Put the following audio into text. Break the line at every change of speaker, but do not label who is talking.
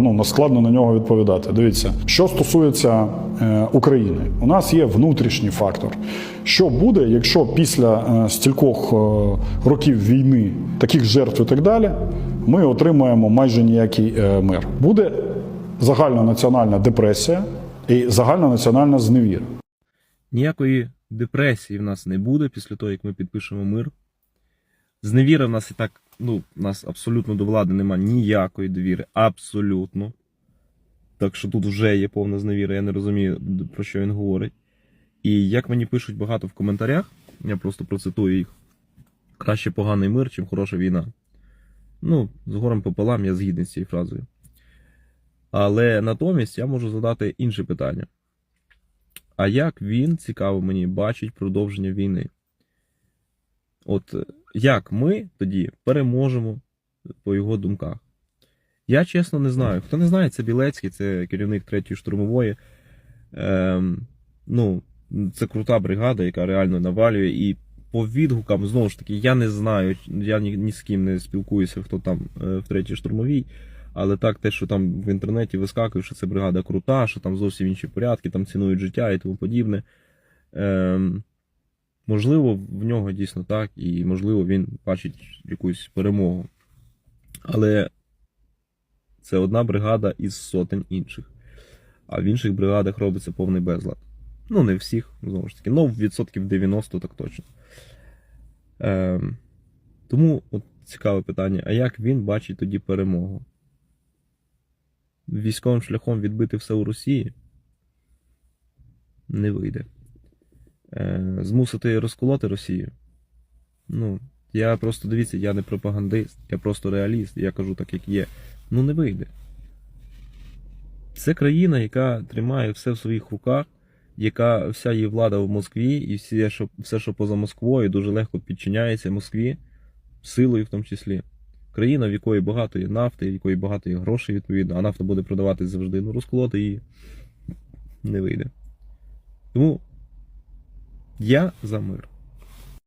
ну складно на нього відповідати. Дивіться, що стосується е, України, у нас є внутрішній фактор. Що буде, якщо після е, стількох е, років війни, таких жертв і так далі, ми отримаємо майже ніякий мир? Буде загальнонаціональна депресія і загальнонаціональна зневіра.
Ніякої депресії в нас не буде після того, як ми підпишемо мир. Зневіра в нас і так, ну, в нас абсолютно до влади немає ніякої довіри. Абсолютно. Так що тут вже є повна зневіра, я не розумію, про що він говорить. І як мені пишуть багато в коментарях, я просто процитую їх: краще поганий мир, чим хороша війна. Ну, з горем пополам я згідний з цією фразою. Але натомість я можу задати інше питання. А як він, цікаво мені, бачить продовження війни? От як ми тоді переможемо по його думках? Я чесно не знаю. Хто не знає, це Білецький, це керівник третьої штурмової. Ем, ну, це крута бригада, яка реально навалює. І по відгукам, знову ж таки, я не знаю, я ні, ні з ким не спілкуюся, хто там е, в третій штурмовій. Але так, те, що там в інтернеті вискакує, що це бригада крута, що там зовсім інші порядки, там цінують життя і тому подібне. Ем, можливо, в нього дійсно так, і можливо, він бачить якусь перемогу. Але це одна бригада із сотень інших. А в інших бригадах робиться повний безлад. Ну, не всіх, знову ж таки, ну, відсотків 90 так точно. Ем, тому от цікаве питання: а як він бачить тоді перемогу? військовим шляхом відбити все у Росії не вийде. Е, Змусити розколоти Росію. Ну, я просто дивіться, я не пропагандист, я просто реаліст, я кажу так, як є. Ну, не вийде. Це країна, яка тримає все в своїх руках, яка вся її влада в Москві, і все, що, все, що поза Москвою, дуже легко підчиняється Москві, силою в тому числі. Країна, в якої багато є нафти, в якої багато є грошей, відповідно, а нафта буде продаватись завжди, ну розколоти її не вийде. Тому я за мир.